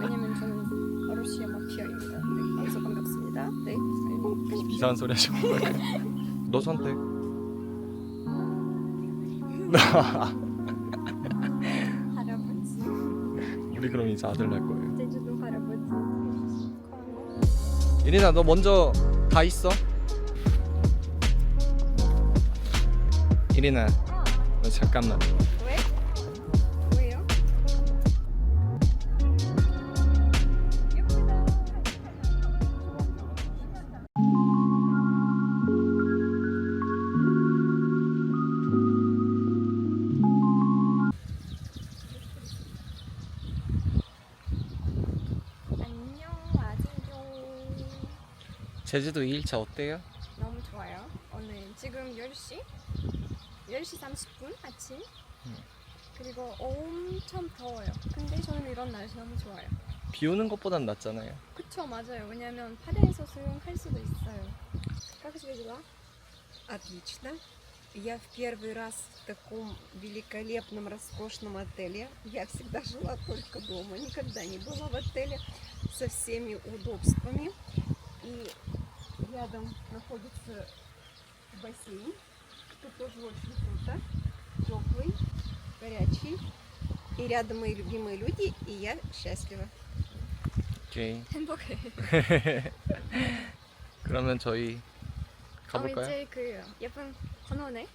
왜냐면 저는 러시아 마피아입니다. 네, 만나서 반갑습니다. 네. 이상한 소리 하시고 너 선택 할아버지, 우리 그럼 이제 아들 날 거예요 제주도 할아버지. 이리나 너 먼저 가 있어 이리나 아, 너 잠깐만 제주도 2일차 어때요? 너무 좋아요. 오늘 지금 10시? 10시 30분 아침? 그리고 엄청 더워요. 근데 저는 이런 날씨 너무 좋아요. 비 오는 것보단 낫잖아요 그쵸, 맞아요. 왜냐면 바다에서 수영할 수도 있어요. Как тебе дела? Отлично. Я в первый раз в таком великолепном, роскошном отеле. Я всегда жила только дома, никогда не была в отеле со всеми удобствами. И рядом находится бассейн, что тоже очень круто, теплый, горячий. И рядом мои любимые люди, и я счастлива. 오케이 행복해. 그러면 저희 어, 가볼까요? 이제 그 예쁜 건원에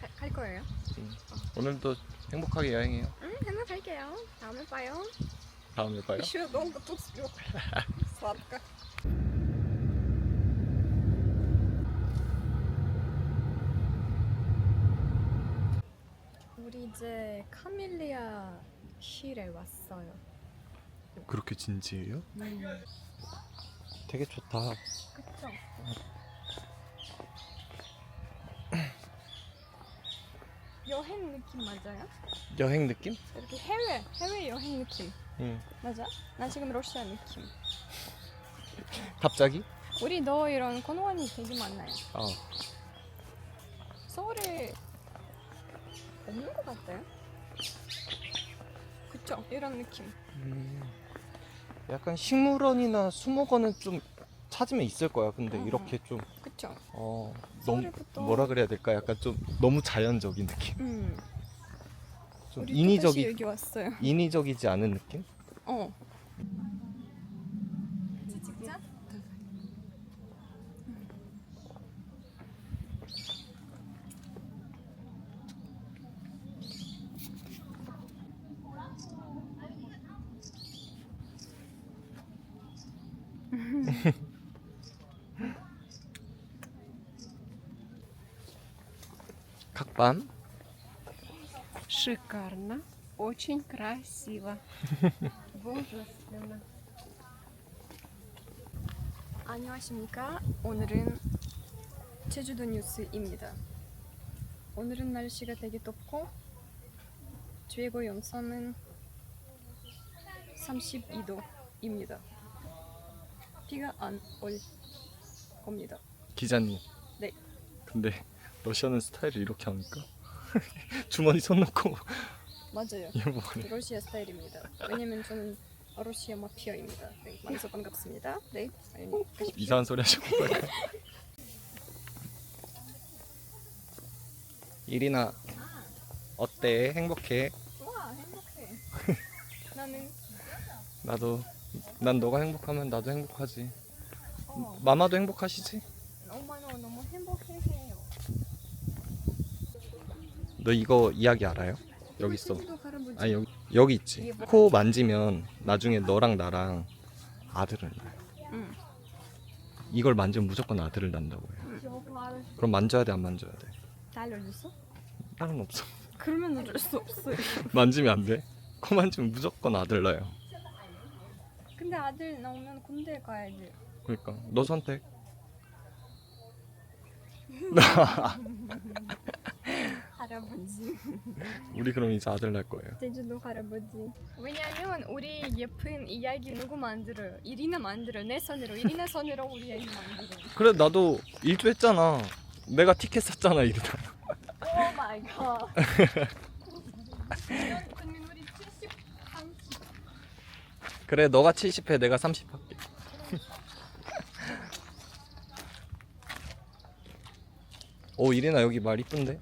가, 갈 거예요. 음. 오늘도 행복하게 여행해요 응, 행복할게요. 다음에 봐요. 다음에 봐요 Еще долго тут сплю. Сладко. 이제 카밀리아 힐에 왔어요. 그렇게 진지해요? 음. 되게 좋다 그쵸? 여행 느낌 맞아요? 여행 느낌? 이렇게 해외 해외 여행 느낌 응 맞아? 나 지금 러시아 느낌. 갑자기? 우리 너 이런 건원이 되게 많아요. 어 서울에 없는 것 같아요. 그쵸? 이런 느낌. 음, 약간 식물원이나 수목원은 좀 찾으면 있을 거야. 근데 음. 이렇게 좀 그쵸? 어, 너무 서울부터 뭐라 그래야 될까? 약간 좀 너무 자연적인 느낌. 음. 좀 우리 똑같이 인위적이 여기 왔어요. 인위적이지 않은 느낌? 어. 찍자. 각밤. Шикарно. Очень красиво. Божественно. 안녕하십니까? 오늘은 제주도 뉴스입니다. 오늘은 날씨가 되게 덥고 최고 영상은 32도입니다. 비가 안 올 겁니다. 기자님. 네. 근데 러시아는 스타일을 이렇게 합니까? 주머니 손 넣고 맞아요. 이거 뭐래? 러시아 스타일입니다. 왜냐면 저는 러시아 마피아입니다. 네, 만나서 반갑습니다. 네, 가십시오. 이상한 소리 하시고 이리나 어때? 행복해? 와 행복해. 나는 나도 난 너가 행복하면 나도 행복하지. 어, 마마도 행복하시지? 엄마는 너무 행복해해요. 너 이거 이야기 알아요? 여기 있어. 아니 여기 여기 있지. 코 만지면 나중에 너랑 나랑 아들을 낳아요. 응. 이걸 만지면 무조건 아들을 낳는다고 해요. 그럼 만져야 돼, 안 만져야 돼? 다 알려줬어? 다른 없어. 그러면 어쩔 수 없어요. 만지면 안 돼. 코 만지면 무조건 아들 낳아요. 근데 아들 나오면 군대 가야지. 그러니까 너 선택. 할아버지. 우리 그럼 이제 아들 낳을 거예요. 제주도 할아버지. 왜냐면 우리 예쁜 이야기 누구 만들어요? 이리나 만들어. 내 손으로. 이리나 손으로 우리 이야기 만들어. 그래 나도 일주했잖아. 내가 티켓 샀잖아 이러다. 오 마이 갓. 근민 우리 70, 30. 그래 너가 70해 내가 30 할게 오 이리나 여기 말 이쁜데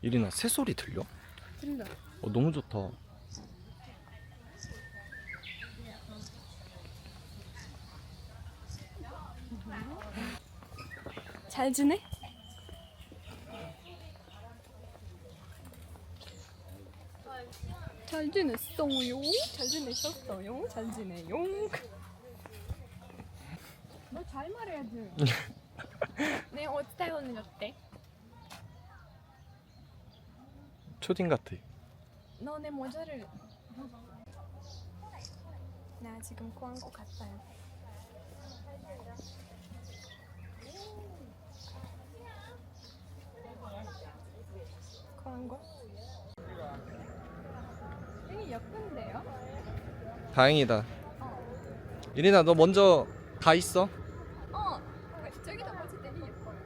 이리나 새소리 들려? 들려. 어 너무 좋다 잘 지내? 잘 지냈어요? 잘 지내셨어요? 잘 지내요? 너 잘 말해야지. 내 옷 스타일은 어때? 초딩 같아 너 내 모자를 나 지금 광고 같아요. 광고? 예쁜데요? 다행이다 이리나 너 먼저 가 있어 어, 왜 저기다 보지 되게 예뻐요.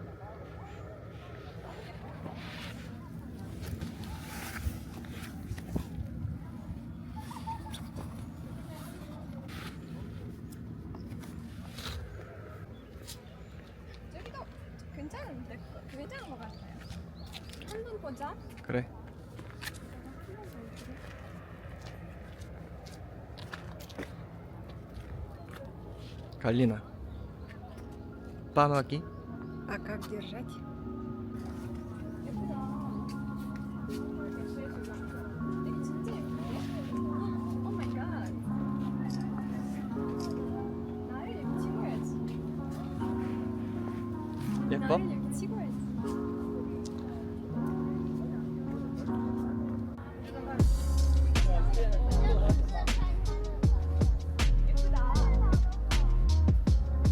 저기도 괜찮은데 괜찮은 것 같아요. 한번 보자. 그래 Алина, помоги. А как держать?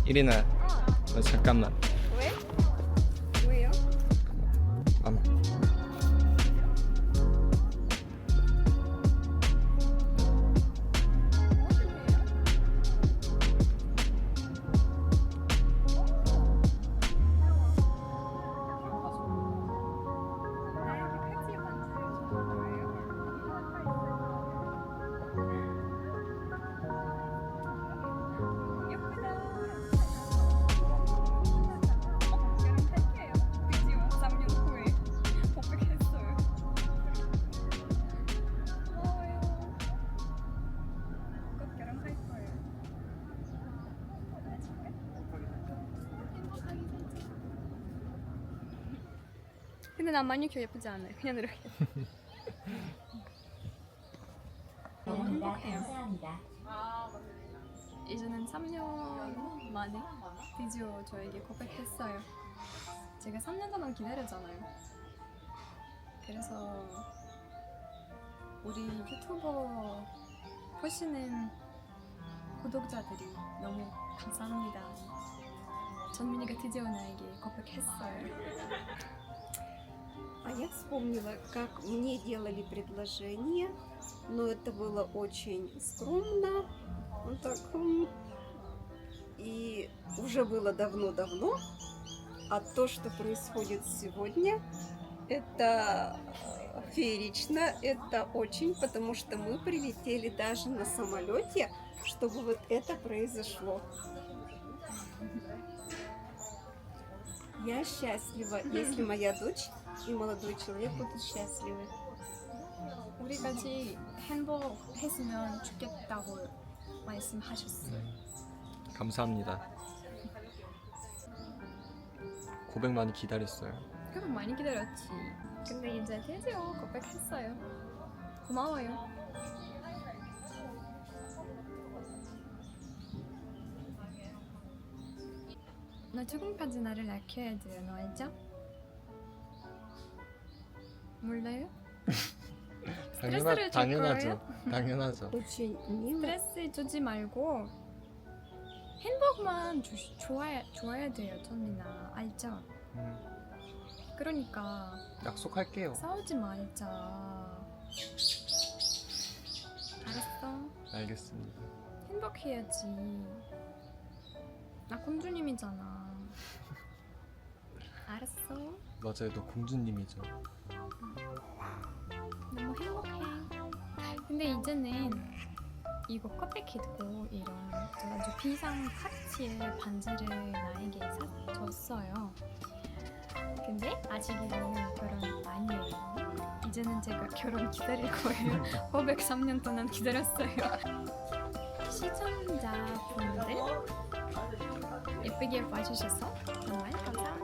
1위나. 어, 잠깐만. 근데 난 마니큐어 예쁘지 않아요. 그냥 이렇게. 너무 행복해요. 감사합니다. 이제는 3년 만에 드디어 저에게 고백했어요. 제가 3년 동안 기다렸잖아요. 그래서 우리 유튜버 보시는 구독자들이 너무 감사합니다. 전민이가 드디어 나에게 고백했어요. А я вспомнила, как мне делали предложение, но это было очень скромно. Вот так, и уже было давно-давно. А то, что происходит сегодня, это э, феерично, это очень, потому что мы прилетели даже на самолете, чтобы вот это произошло. Я счастлива, если моя дочь и молодой человек будут счастливы. 우리 같이 행복했으면 좋겠다고 말씀하셨어요. 감사합니다 고백 많이 기다렸어요 그래도 많이 기다렸지. 근데 이제 드디어 고백했어요. 고마워요. 나 조금까지 나를 아껴야 돼요. 너 알죠? 몰라요? 스트레스를 당연하죠. 당연하죠. 고추님 스트레스 주지 말고 행복만 주, 좋아야 좋아야 돼요, 천이나 알죠? 음, 그러니까 약속할게요. 싸우지 말자. 알았어. 알겠습니다. 행복해야지. 나 공주님이잖아. 알았어. 맞아요, 너 공주님이죠. 너무 행복해. 근데 이제는 이거 커피킷고 이런 아주 비상 파티의 반지를 나에게 사 줬어요. 근데 아직은 결혼 아니에요. 이제는 제가 결혼 기다릴 거예요. 503년 동안 기다렸어요. 시청자분들 예쁘게 봐주셔서 정말 감사합니다.